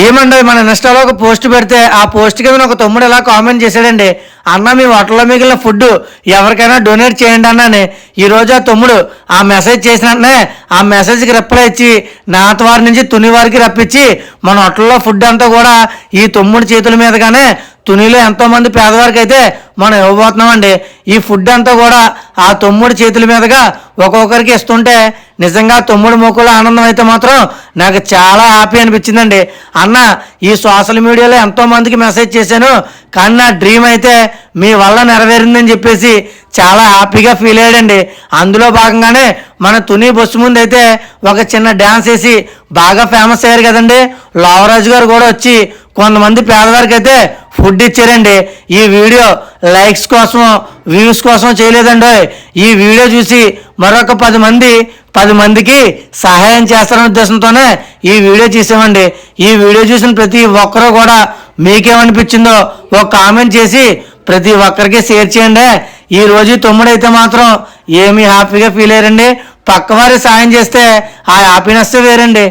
ఏమండి మన ఇన్స్టాలో ఒక పోస్ట్ పెడితే ఆ పోస్ట్ కింద ఒక తమ్ముడు ఇలా కామెంట్ చేశాడండి అన్న మీ హోటల్లో మిగిలిన ఫుడ్ ఎవరికైనా డొనేట్ చేయండి అన్నాని. ఈరోజు ఆ తమ్ముడు ఆ మెసేజ్ చేసిన వెంటనే ఆ మెసేజ్కి రిప్లై ఇచ్చి నాతవారి నుంచి తుని వారికి రప్పించి మన హోటల్లో ఫుడ్ అంతా కూడా ఈ తమ్ముడు చేతుల మీదగానే తునిలో ఎంతోమంది పేదవారికి అయితే మనం ఇవ్వబోతున్నామండి. ఈ ఫుడ్ అంతా కూడా ఆ తమ్ముడు చేతుల మీదుగా ఒక్కొక్కరికి ఇస్తుంటే నిజంగా తమ్ముడు మొక్కుల ఆనందం అయితే మాత్రం నాకు చాలా హ్యాపీ అనిపించిందండి. అన్న ఈ సోషల్ మీడియాలో ఎంతోమందికి మెసేజ్ చేశాను కానీ నా డ్రీమ్ అయితే మీ వల్ల నెరవేరిందని చెప్పేసి చాలా హ్యాపీగా ఫీల్ అయ్యాడండి. అందులో భాగంగానే మన తుని బస్సు ముందు అయితే ఒక చిన్న డ్యాన్స్ వేసి బాగా ఫేమస్ అయ్యారు కదండి. లావరాజు గారు కూడా వచ్చి కొంతమంది పేదవారికి అయితే ఫుడ్ ఇచ్చారండి. ఈ వీడియో లైక్స్ కోసం వ్యూస్ కోసం చేయలేదండి. ఈ వీడియో చూసి మరొక పది మంది పది మందికి సహాయం చేస్తారనే ఉద్దేశంతోనే ఈ వీడియో చేసామండి. ఈ వీడియో చూసిన ప్రతి ఒక్కరూ కూడా మీకేమనిపించిందో ఒక కామెంట్ చేసి ప్రతి ఒక్కరికి షేర్ చేయండి. ఈ రోజు తమ్ముడైతే మాత్రం ఏమీ హ్యాపీగా ఫీల్ అయ్యారండి. పక్కవారి సాయం చేస్తే ఆ హ్యాపీనెస్ వేరండి.